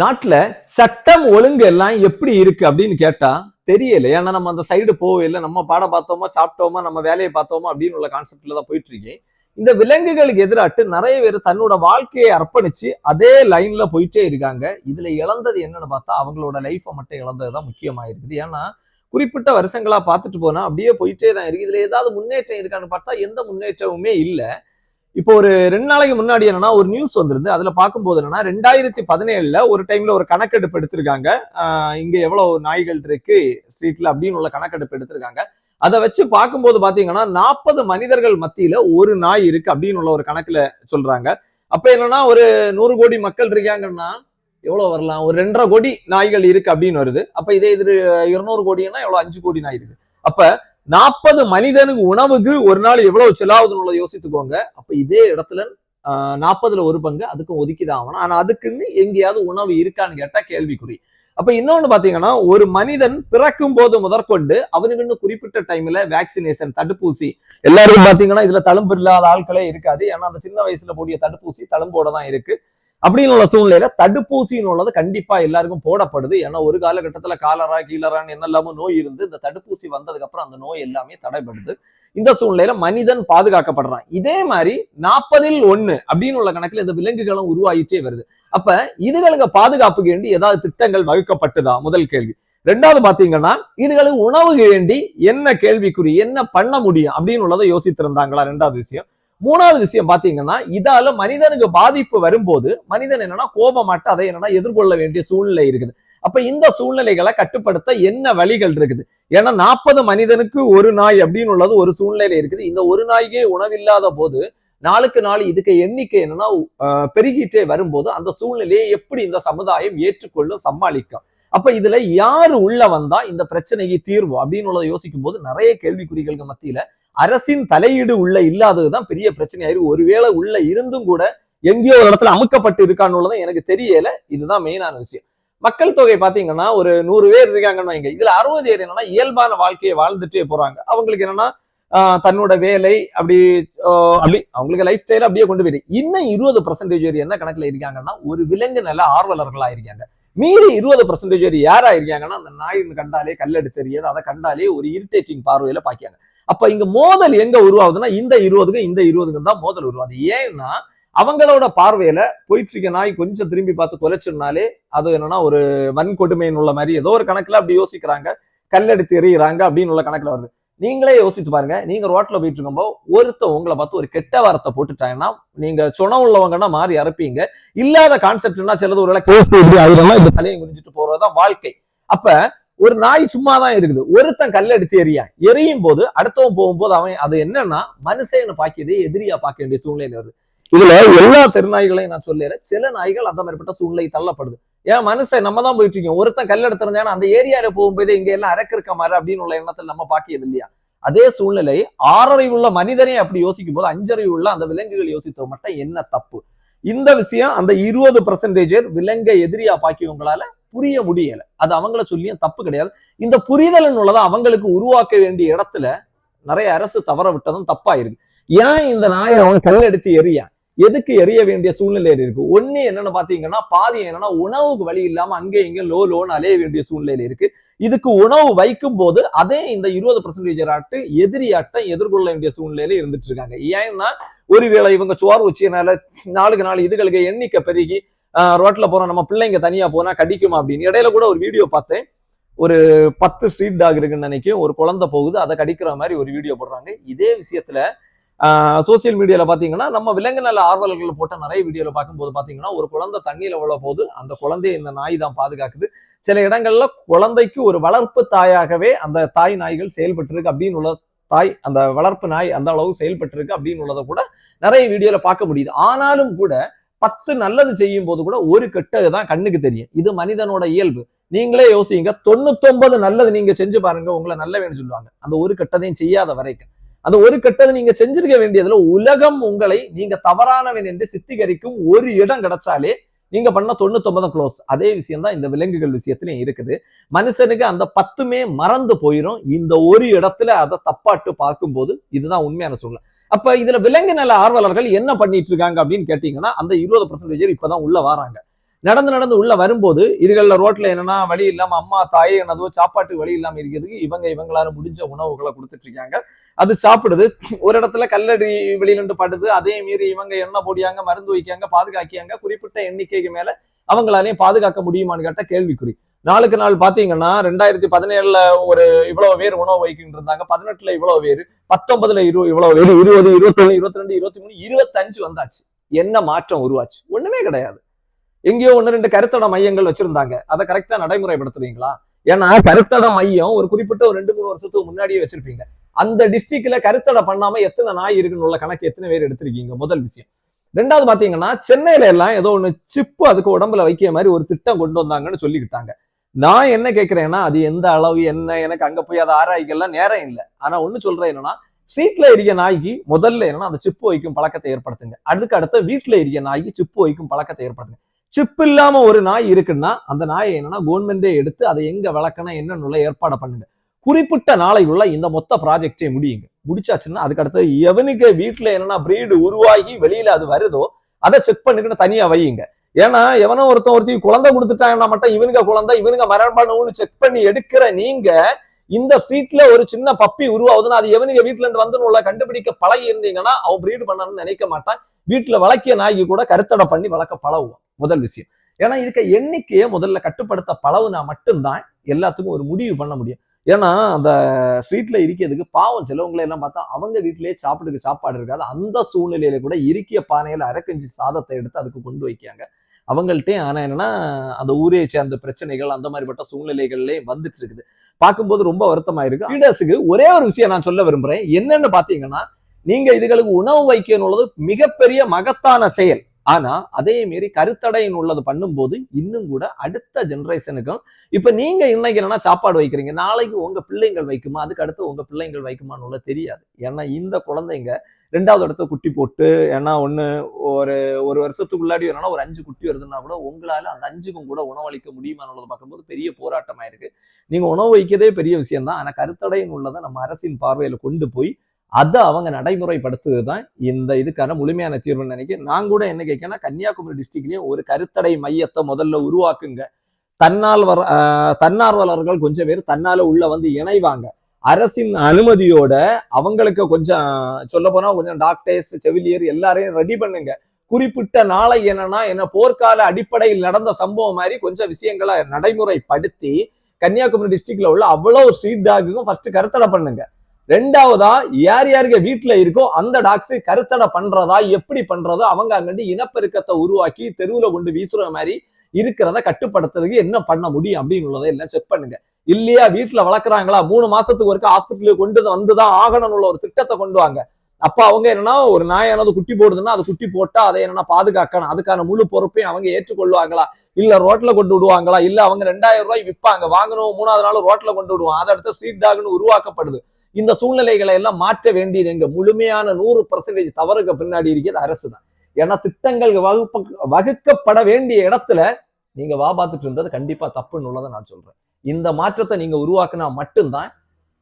நாட்டில் சட்டம் ஒழுங்கு எல்லாம் எப்படி இருக்கு அப்படின்னு கேட்டா தெரியல. ஏன்னா நம்ம அந்த சைடு போவே இல்லை. நம்ம பாடம் பார்த்தோமா சாப்பிட்டோமா நம்ம வேலையை பார்த்தோமா அப்படின்னு உள்ள கான்செப்ட்ல தான் போயிட்டு இருக்கேன். இந்த விலங்குகளுக்கு எதிராட்டு நிறைய பேர் தன்னோட வாழ்க்கையை அர்ப்பணிச்சு அதே லைன்ல போயிட்டே இருக்காங்க. இதுல இழந்தது என்னன்னு பார்த்தா அவங்களோட லைஃபை மட்டும் இழந்ததுதான் முக்கியமா இருக்குது. ஏன்னா குறிப்பிட்ட வருஷங்களா பார்த்துட்டு போனா அப்படியே போயிட்டே தான் இருக்கு. இதுல ஏதாவது முன்னேற்றம் இருக்கான்னு பார்த்தா எந்த முன்னேற்றமுமே இல்லை. இப்போ ஒரு ரெண்டு நாளைக்கு முன்னாடி என்னன்னா ஒரு நியூஸ் வந்திருந்து அதுல பார்க்கும்போது என்னன்னா ரெண்டாயிரத்தி பதினேழுல ஒரு டைம்ல ஒரு கணக்கெடுப்பு எடுத்திருக்காங்க. இங்க எவ்வளவு நாய்கள் இருக்கு ஸ்ட்ரீட்ல அப்படின்னு உள்ள கணக்கெடுப்பு எடுத்திருக்காங்க. அதை வச்சு பார்க்கும்போது பாத்தீங்கன்னா நாற்பது மனிதர்கள் மத்தியில ஒரு நாய் இருக்கு அப்படின்னு உள்ள ஒரு கணக்குல சொல்றாங்க. அப்ப என்னன்னா ஒரு நூறு கோடி மக்கள் இருக்காங்கன்னா எவ்வளவு வரலாம்? ஒரு ரெண்டரை கோடி நாய்கள் இருக்கு அப்படின்னு வருது. அப்ப இதே இது இருநூறு கோடின்னா எவ்வளவு? அஞ்சு கோடி நாய் இருக்கு. அப்ப நாற்பது மனிதனுக்கு உணவுக்கு ஒரு நாள் எவ்வளவு செலவாகுதுன்னு யோசித்துக்கோங்க. அப்ப இதே இடத்துல நாற்பதுல ஒரு பங்கு அதுக்கும் ஒதுக்கிதான் ஆகணும். ஆனா அதுக்குன்னு எங்கேயாவது உணவு இருக்கான்னு கேட்டா கேள்விக்குறி. அப்ப இன்னொன்னு பாத்தீங்கன்னா ஒரு மனிதன் பிறக்கும் போது முதற்கொண்டு அவனுக்குன்னு குறிப்பிட்ட டைம்ல வேக்சினேஷன் தடுப்பூசி எல்லாருக்கும் பாத்தீங்கன்னா இதுல தழும்பு இல்லாத ஆட்களே இருக்காது. ஏன்னா அந்த சின்ன வயசுல போடிய தடுப்பூசி தழும்போட தான் இருக்கு. அப்படின்னு உள்ள சூழ்நிலையில தடுப்பூசின்னு உள்ளது கண்டிப்பா எல்லாருக்கும் போடப்படுது. ஏன்னா ஒரு காலகட்டத்துல காலரா கீழரான்னு என்னெல்லாமோ நோய் இருந்து இந்த தடுப்பூசி வந்ததுக்கு அப்புறம் அந்த நோய் எல்லாமே தடைபடுது. இந்த சூழ்நிலையில மனிதன் பாதுகாக்கப்படுறான். இதே மாதிரி நாற்பதில் ஒண்ணு அப்படின்னு உள்ள கணக்குல இந்த விலங்குகளும் உருவாகிட்டே வருது. அப்ப இதுகளுக்கு பாதுகாப்புக்கு வேண்டி ஏதாவது திட்டங்கள் வகுக்கப்பட்டுதா? முதல் கேள்வி. ரெண்டாவது பாத்தீங்கன்னா இதுகளுக்கு உணவு வேண்டி என்ன கேள்விக்குறி என்ன பண்ண முடியும் அப்படின்னு உள்ளதை யோசித்திருந்தாங்களா? ரெண்டாவது விஷயம். மூணாவது விஷயம் பாத்தீங்கன்னா இதால மனிதனுக்கு பாதிப்பு வரும்போது மனிதன் என்னன்னா கோபமாட்டு அதை என்னன்னா எதிர்கொள்ள வேண்டிய சூழ்நிலை இருக்குது. அப்ப இந்த சூழ்நிலைகளை கட்டுப்படுத்த என்ன வழிகள் இருக்குது? ஏன்னா நாற்பது மனிதனுக்கு ஒரு நாய் அப்படின்னு உள்ளது ஒரு சூழ்நிலை இருக்குது. இந்த ஒரு நாய்க்கே உணவில்லாத போது நாளுக்கு நாள் இதுக்கு எண்ணிக்கை என்னன்னா பெருகிட்டே வரும்போது அந்த சூழ்நிலையை எப்படி இந்த சமுதாயம் ஏற்றுக்கொள்ளும் சமாளிக்கும்? அப்ப இதுல யாரு உள்ள வந்தா இந்த பிரச்சனைக்கு தீர்வு அப்படின்னு உள்ளதை யோசிக்கும் போது நிறைய கேள்விக்குறிகளுக்கு மத்தியில அரசின் தலையீடு உள்ள இல்லாததுதான் பெரிய பிரச்சனையாயிருக்கு ஒருவேளை உள்ள இருந்தும் கூட எங்கேயோ ஒரு இடத்துல அமுக்கப்பட்டு இருக்கான்னு எனக்கு தெரியல. இதுதான் மெயினான விஷயம். மக்கள் தொகை பாத்தீங்கன்னா ஒரு நூறு பேர் இருக்காங்கன்னு வைங்க. இதுல அறுபது பேர் என்னன்னா இயல்பான வாழ்க்கையை வாழ்ந்துட்டே போறாங்க. அவங்களுக்கு என்னன்னா தன்னோட வேலை அப்படி அப்படி அவங்களுக்கு லைஃப் ஸ்டைல அப்படியே கொண்டு போயிருக்கு இன்னும் இருபது பர்சன்டேஜ் பேர் என்ன கணக்குல இருக்காங்கன்னா ஒரு விலங்கு நல்ல ஆர்வலர்களா இருக்காங்க. மீறி இருபது பர்சன்டேஜ் பேர் யாரா இருக்காங்கன்னா அந்த நாயின்னு கண்டாலே கல்லெடு தெரியாது அதை கண்டாலே ஒரு இரிட்டேட்டிங் பார்வையில பாக்காங்க அப்ப இங்க மோதல் எங்க உருவாகுதுன்னா இந்த இருபதுக்கு இந்த இருபதுக்கு தான் மோதல் உருவாது ஏன்னா அவங்களோட பார்வையில போயிட்டு இருக்க நாய் கொஞ்சம் திரும்பி பார்த்து குலைச்சிருந்தாலே அது என்னன்னா ஒரு வன்கொடுமைன்னு உள்ள மாதிரி ஏதோ ஒரு கணக்குல அப்படி யோசிக்கிறாங்க கல்லெடுத்து எறிகிறாங்க அப்படின்னு உள்ள கணக்குல வருது. நீங்களே யோசிச்சு பாருங்க. நீங்க ரோட்ல போயிட்டு இருக்கும்போது ஒருத்தன் உங்களை பார்த்து ஒரு கெட்ட வாரத்தை போட்டுட்டாங்கன்னா நீங்க சுணம் உள்ளவங்கன்னா மாறி அறுப்பீங்க. இல்லாத கான்செப்ட்னா சிலது ஒரு கேஸ் எப்படி ஆயிரம்னா இந்த தலையை குறிஞ்சிட்டு போறதுதான் வாழ்க்கை. அப்ப ஒரு நாய் சும்மா தான் இருக்குது. ஒருத்தன் கல் எடுத்து எறியா எரியும் போது அடுத்தவன் போகும்போது அவன் அது என்னன்னா மனுஷன்னு பாக்கியதே எதிரியா பார்க்க வேண்டிய சூழ்நிலை வருது. இதுல எல்லா தெருநாய்களையும் நான் சொல்லல. சில நாய்கள் அந்த மாதிரிப்பட்ட சூழ்நிலை தள்ளப்படுது. ஏன் மனுஷன் நம்ம தான் போயிட்டு இருக்கோம்? ஒருத்தன் கல் எடுத்திருந்தேன்னா அந்த ஏரியால போகும்போது இங்க எல்லாம் அரக்கு இருக்க மாதிரி அப்படின்னு உள்ள எண்ணத்தில் நம்ம பாக்கியது இல்லையா? அதே சூழ்நிலை ஆறறை உள்ள மனிதனே அப்படி யோசிக்கும் போது அஞ்சரை உள்ள அந்த விலங்குகள் யோசித்த மட்டும் என்ன தப்பு? இந்த விஷயம் அந்த இருபது பர்சன்டேஜ் விலங்கை எதிரியா பாக்கியவங்களால புரிய முடியல. அது அவங்கள சொல்லியும் தப்பு கிடையாது. இந்த புரிதல் உள்ளதை அவங்களுக்கு உருவாக்க வேண்டிய இடத்துல நிறைய அரசு தவற விட்டதும் தப்பா இருக்கு ஏன் இந்த நாயை அவன் கல் எடுத்து எரியா எதுக்கு எரிய வேண்டிய சூழ்நிலை இருக்கு? ஒன்று என்னன்னு பாத்தீங்கன்னா பாதி என்னன்னா உணவுக்கு வழி இல்லாம அங்கே இங்கே லோ லோன்னு அலைய வேண்டிய சூழ்நிலையில இருக்கு. இதுக்கு உணவு வைக்கும் போது அதே இந்த இருபது பர்சன்டேஜ் ஆட்டு எதிரியாட்டம் எதிர்கொள்ள வேண்டிய சூழ்நிலையில இருந்துட்டு இருக்காங்க. ஏன்னா ஒருவேளை இவங்க சோறு வச்சினால நாளுக்கு நாள் இதுகளுக்கு எண்ணிக்கை பெருகி ரோட்ல போறோம் நம்ம பிள்ளைங்க தனியா போனா கடிக்குமா அப்படின்னு. இடையில கூட ஒரு வீடியோ பார்த்தேன். ஒரு பத்து ஸ்ட்ரீட் டாக் இருக்குன்னு நினைக்கும் ஒரு குழந்தை போகுது அதை கடிக்கிற மாதிரி ஒரு வீடியோ போடுறாங்க. இதே விஷயத்துல சோசியல் மீடியாவில் பார்த்தீங்கன்னா நம்ம விலங்கு நல்ல ஆர்வலர்கள் போட்ட நிறைய வீடியோவில் பார்க்கும்போது பார்த்தீங்கன்னா ஒரு குழந்தை தண்ணியில் விழ போது அந்த குழந்தைய இந்த நாய் தான் பாதுகாக்குது. சில இடங்கள்ல குழந்தைக்கு ஒரு வளர்ப்பு தாயாகவே அந்த தாய் நாய்கள் செயல்பட்டு இருக்கு அப்படின்னு உள்ள தாய் அந்த வளர்ப்பு நாய் அந்த அளவு செயல்பட்டு இருக்கு அப்படின்னு உள்ளதை கூட நிறைய வீடியோல பார்க்க முடியுது. ஆனாலும் கூட பத்து நல்லது செய்யும் போது கூட ஒரு கெட்டது தான் கண்ணுக்கு தெரியும். இது மனிதனோட இயல்பு. நீங்களே யோசிங்க தொண்ணூத்தொன்பது நல்லது நீங்க செஞ்சு பாருங்க உங்களை நல்ல வேணும்னு சொல்லுவாங்க. அந்த ஒரு கெட்டதையும் செய்யாத வரைக்கும். அந்த ஒரு கெட்டது நீங்க செஞ்சிருக்க வேண்டியதுல உலகம் உங்களை நீங்க தவறானவன் என்று சித்திகரிக்கும் ஒரு இடம் கிடைச்சாலே நீங்க பண்ண தொண்ணூத்தொன்பதும் க்ளோஸ் அதே விஷயம் தான் இந்த விலங்குகள் விஷயத்திலையும் இருக்குது. மனுஷனுக்கு அந்த பத்துமே மறந்து போயிடும் இந்த ஒரு இடத்துல அதை தப்பாட்டு பார்க்கும்போது இதுதான் உண்மையான சூழ்நிலை. அப்ப இதுல விலங்கு நல ஆர்வலர்கள் என்ன பண்ணிட்டு இருக்காங்க அப்படின்னு கேட்டீங்கன்னா அந்த இருபது பர்சன்டேஜ் இப்பதான் உள்ள வராங்க. நடந்து நடந்து உள்ள வரும்போது இதுகளில் ரோட்ல என்னன்னா வழி இல்லாம அம்மா தாய் என்னதோ சாப்பாட்டு வழி இல்லாம இருக்கிறதுக்கு இவங்க இவங்களால முடிஞ்ச உணவுகளை கொடுத்துட்டு இருக்காங்க. அது சாப்பிடுது. ஒரு இடத்துல கல்லடி வெளியிலண்டு படுது. அதே மீறி இவங்க எண்ணெய் போடியாங்க மருந்து வைக்காங்க பாதுகாக்கியாங்க. குறிப்பிட்ட எண்ணிக்கைக்கு மேல அவங்களாலையும் பாதுகாக்க முடியுமான்னு கேட்ட கேள்விக்குறி. நாளுக்கு நாள் பாத்தீங்கன்னா ரெண்டாயிரத்தி பதினேழுல ஒரு இவ்வளவு பேர் உணவு வைக்கிட்டு இருந்தாங்க. பதினெட்டுல இவ்வளவு பேர் பத்தொன்பதுல இரு இவ்வளவு பேர் இருபது இருபத்தொன்னு இருபத்தி ரெண்டு இருபத்தி மூணு இருபத்தஞ்சு வந்தாச்சு. என்ன மாற்றம் உருவாச்சு? ஒண்ணுமே கிடையாது. எங்கேயோ ஒன்று ரெண்டு கருத்தட மையங்கள் வச்சிருந்தாங்க. அதை கரெக்டா நடைமுறைப்படுத்துறீங்களா? ஏன்னா கருத்தட மையம் ஒரு குறிப்பிட்ட ஒரு ரெண்டு மூணு வருஷத்துக்கு முன்னாடியே வச்சிருப்பீங்க. அந்த டிஸ்ட்ரிக்ட்ல கருத்தடை பண்ணாம எத்தனை நாய் இருக்குன்னு உள்ள கணக்கு எத்தனை பேர் எடுத்திருக்கீங்க? முதல் விஷயம். ரெண்டாவது பாத்தீங்கன்னா சென்னையில எல்லாம் ஏதோ ஒண்ணு சிப்பு அதுக்கு உடம்புல வைக்கிற மாதிரி ஒரு திட்டம் கொண்டு வந்தாங்கன்னு சொல்லிக்கிட்டாங்க. நான் என்ன கேட்கிறேன்னா அது எந்த அளவு என்ன எனக்கு அங்க போய் அதை ஆராய்க்கெல்லாம் நேரம் இல்லை. ஆனா ஒண்ணு சொல்றேன் என்னன்னா ஸ்ட்ரீட்ல இருக்க நாய்க்கு முதல்ல என்னன்னா அந்த சிப்பு வைக்கும் பழக்கத்தை ஏற்படுத்துங்க. அதுக்கு அடுத்த வீட்டுல இருக்க நாய்க்கு சிப்பு வைக்கும் பழக்கத்தை ஏற்படுத்துங்க. சிப் இல்லாம ஒரு நாய் இருக்குன்னா அந்த நாயை என்னன்னா கவர்மெண்டே எடுத்து அதை எங்க வளர்க்கணும் என்னன்னு ஏற்பாடு பண்ணுங்க. குறிப்பிட்ட நாளைக்குள்ள இந்த மொத்த ப்ராஜெக்டே முடியுங்க. முடிச்சாச்சுன்னா அதுக்கு அடுத்து எவனுக்கு வீட்டுல என்னன்னா பிரீடு உருவாகி வெளியில அது வருதோ அதை செக் பண்ணிக்கிட்டு தனியா வையுங்க. ஏன்னா எவனோ ஒருத்தன் ஒருத்தி குழந்தை கொடுத்துட்டாங்கன்னா மட்டும் இவனுங்க குழந்தை இவனுங்க மரபணுன்னு செக் பண்ணி எடுக்கிற நீங்க இந்த ஸ்ட்ரீட்ல ஒரு சின்ன பப்பி உருவாகுதுன்னா அது எவனுங்க வீட்டுல இருந்து வந்து உள்ள கண்டுபிடிக்க பழகி இருந்தீங்கன்னா அவன் பிரீடு பண்ணணும்னு நினைக்க மாட்டான். வீட்டுல வளர்க்கிய நாய்க்கு கூட கருத்தடை பண்ணி வளர்க்க பழகுவான். முதல் விஷயம். ஏன்னா இருக்க எண்ணிக்கையை முதல்ல கட்டுப்படுத்த பழகுனா மட்டும்தான் எல்லாத்துக்கும் ஒரு முடிவு பண்ண முடியும். ஏன்னா அந்த ஸ்ட்ரீட்ல இருக்கிறதுக்கு பாவம் சிலவங்களை எல்லாம் பார்த்தா அவங்க வீட்டிலேயே சாப்பிடுக்கு சாப்பாடு இருக்காது. அந்த சூழ்நிலையில கூட இறுக்கிய பானையில அரைக்கஞ்சி சாதத்தை எடுத்து அதுக்கு கொண்டு வைக்காங்க அவங்கள்ட்டே. ஆனால் என்னன்னா அந்த ஊரே சேர்ந்த பிரச்சனைகள் அந்த மாதிரிப்பட்ட சூழ்நிலைகள்லயே வந்துட்டு இருக்குது. பார்க்கும்போது ரொம்ப வருத்தமாயிருக்கு. லீடர்ஸுக்கு ஒரே ஒரு விஷயம் நான் சொல்ல விரும்புறேன். என்னன்னு பார்த்தீங்கன்னா நீங்க இதுகளுக்கு உணவு வைக்கணுள்ளது மிகப்பெரிய மகத்தான செயல். ஆனா அதே மாரி கருத்தடையின் உள்ளது பண்ணும்போது இன்னும் கூட அடுத்த ஜென்ரேஷனுக்கும் இப்ப நீங்க இன்னைக்கு இல்லைன்னா சாப்பாடு வைக்கிறீங்க நாளைக்கு உங்க பிள்ளைங்கள் வைக்குமா அதுக்கு அடுத்து உங்க பிள்ளைங்கள் வைக்குமான்னு உள்ள தெரியாது. ஏன்னா இந்த குழந்தைங்க ரெண்டாவது இடத்த குட்டி போட்டு ஏன்னா ஒண்ணு ஒரு ஒரு வருஷத்துக்குள்ளாடி என்னன்னா ஒரு அஞ்சு குட்டி வருதுன்னா கூட உங்களால அந்த அஞ்சுக்கும் கூட உணவளிக்க முடியுமான்னு பார்க்கும்போது பெரிய போராட்டமாக இருக்கு நீங்க உணவு வைக்கிறதே பெரிய விஷயம் தான் ஆனா கருத்தடையின் உள்ளதை நம்ம அரசின் பார்வையில கொண்டு போய் அதை அவங்க நடைமுறைப்படுத்துவது தான் இந்த இதுக்கான முழுமையான தீர்வுன்னு நினைக்கிறேன். நான் கூட என்ன கேட்கேன்னா கன்னியாகுமரி டிஸ்ட்ரிக்ட்லேயும் ஒரு கருத்தடை மையத்தை முதல்ல உருவாக்குங்க. தன்னால்வர் வர தன்னார்வலர்கள் கொஞ்சம் பேர் தன்னால உள்ள வந்து இணைவாங்க. அரசின் அனுமதியோட அவங்களுக்கு கொஞ்சம் சொல்ல போனா கொஞ்சம் டாக்டர்ஸ் செவிலியர் எல்லாரையும் ரெடி பண்ணுங்க. குறிப்பிட்ட நாளை என்னன்னா என்ன போர்க்கால அடிப்படையில் நடந்த சம்பவம் மாதிரி கொஞ்சம் விஷயங்களை நடைமுறைப்படுத்தி கன்னியாகுமரி டிஸ்ட்ரிக்ட்ல உள்ள அவ்வளவு ஸ்ட்ரீட் டாக்குக்கும் ஃபர்ஸ்ட் கருத்தடை பண்ணுங்க. ரெண்டாவதா யார் யாருக்கு வீட்டுல இருக்கோ அந்த டாக்ஸ் கருத்தடை பண்றதா எப்படி பண்றதோ அவங்க அங்கிட்டு இனப்பெருக்கத்தை உருவாக்கி தெருவுல கொண்டு வீசுற மாதிரி இருக்கிறத கட்டுப்படுத்துறதுக்கு என்ன பண்ண முடியும் அப்படிங்கிறத எல்லாம் செக் பண்ணுங்க. இல்லையா வீட்டுல வளர்க்குறாங்களா மூணு மாசத்துக்கு ஒருக்க ஹாஸ்பிட்டலுக்கு கொண்டு வந்துதான் ஆகணும்னு ஒரு திட்டத்தை கொண்டு வாங்க. அப்ப அவங்க என்னன்னா ஒரு நாய் என்னது குட்டி போடுதுன்னா அது குட்டி போட்டா அதை என்னன்னா பாதுகாக்கணும். அதுக்கான முழு பொறுப்பையும் அவங்க ஏற்றுக்கொள்வாங்களா? இல்ல ரோட்ல கொண்டு விடுவாங்களா? இல்ல அவங்க ரெண்டாயிரம் ரூபாய் விற்பாங்க வாங்கணும் மூணாவது நாள் ரோட்ல கொண்டு விடுவோம். அதை அடுத்த ஸ்ட்ரீட் டாக்னு உருவாக்கப்படுது. இந்த சூழ்நிலைகளை எல்லாம் மாற்ற வேண்டியது எங்க? முழுமையான நூறு பர்சன்டேஜ் தவறுக்கு பின்னாடி இருக்கிறது அரசு தான் ஏன்னா திட்டங்கள் வகுப்ப வகுக்கப்பட வேண்டிய இடத்துல நீங்க வா பார்த்துட்டு இருந்தது கண்டிப்பா தப்புன்னு உள்ளதை நான் சொல்றேன். இந்த மாற்றத்தை நீங்க உருவாக்குனா மட்டும்தான்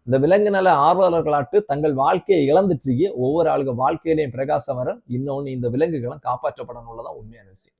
இந்த விலங்கு நல ஆர்வலர்களாட்டு தங்கள் வாழ்க்கையை இழந்துட்டு ஒவ்வொரு ஆளுங்க வாழ்க்கையிலையும் பிரகாசம் வர இன்னொன்னு இந்த விலங்குகளும் காப்பாற்றப்படணும் உள்ளதான் உண்மையான விஷயம்.